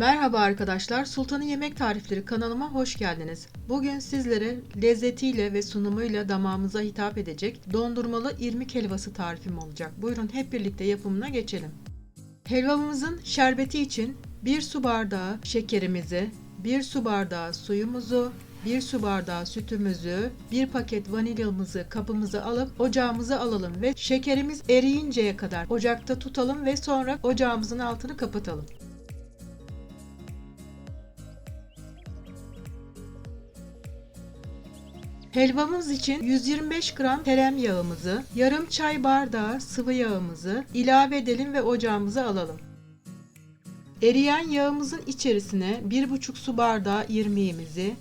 Merhaba arkadaşlar, Sultan'ın Yemek Tarifleri kanalıma hoş geldiniz. Bugün sizlere lezzetiyle ve sunumuyla damağımıza hitap edecek dondurmalı irmik helvası tarifim olacak. Buyurun hep birlikte yapımına geçelim. Helvamızın şerbeti için 1 su bardağı şekerimizi, 1 su bardağı suyumuzu, 1 su bardağı sütümüzü, 1 paket vanilyamızı kabımıza alıp ocağımıza alalım ve şekerimiz eriyinceye kadar ocakta tutalım ve sonra ocağımızın altını kapatalım. Helvamız için 125 gram tereyağımızı, yarım çay bardağı sıvı yağımızı ilave edelim ve ocağımıza alalım. Eriyen yağımızın içerisine 1,5 su bardağı irmiğimizi,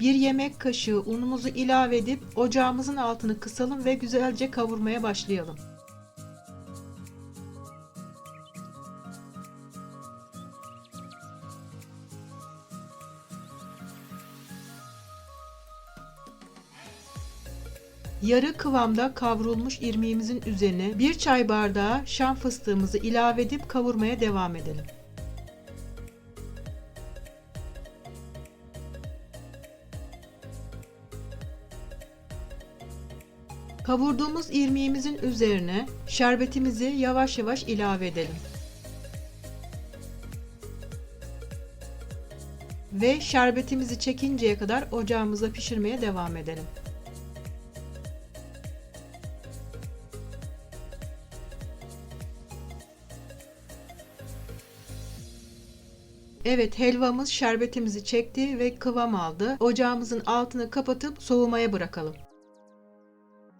1 yemek kaşığı unumuzu ilave edip ocağımızın altını kısalım ve güzelce kavurmaya başlayalım. Yarı kıvamda kavrulmuş irmiğimizin üzerine bir çay bardağı şam fıstığımızı ilave edip kavurmaya devam edelim. Kavurduğumuz irmiğimizin üzerine şerbetimizi yavaş yavaş ilave edelim. Ve şerbetimizi çekinceye kadar ocağımızda pişirmeye devam edelim. Evet helvamız şerbetimizi çekti ve kıvam aldı. Ocağımızın altını kapatıp soğumaya bırakalım.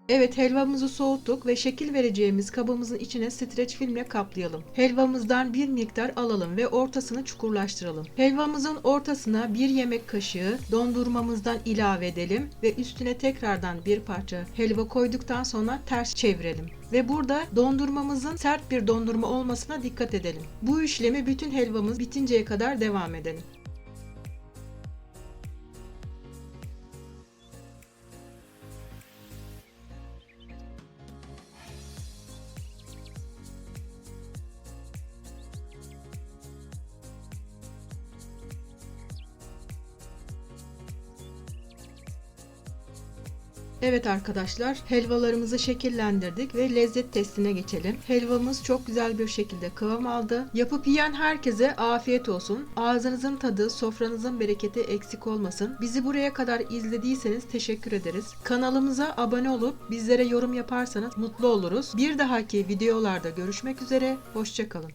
Evet helvamızı soğuttuk ve şekil vereceğimiz kabımızın içine streç filmle kaplayalım. Helvamızdan bir miktar alalım ve ortasını çukurlaştıralım. Helvamızın ortasına bir yemek kaşığı dondurmamızdan ilave edelim ve üstüne tekrardan bir parça helva koyduktan sonra ters çevirelim. Ve burada dondurmamızın sert bir dondurma olmasına dikkat edelim. Bu işlemi bütün helvamız bitinceye kadar devam edelim. Evet arkadaşlar helvalarımızı şekillendirdik ve lezzet testine geçelim. Helvamız çok güzel bir şekilde kıvam aldı. Yapıp yiyen herkese afiyet olsun. Ağzınızın tadı, sofranızın bereketi eksik olmasın. Bizi buraya kadar izlediyseniz teşekkür ederiz. Kanalımıza abone olup bizlere yorum yaparsanız mutlu oluruz. Bir dahaki videolarda görüşmek üzere. Hoşçakalın.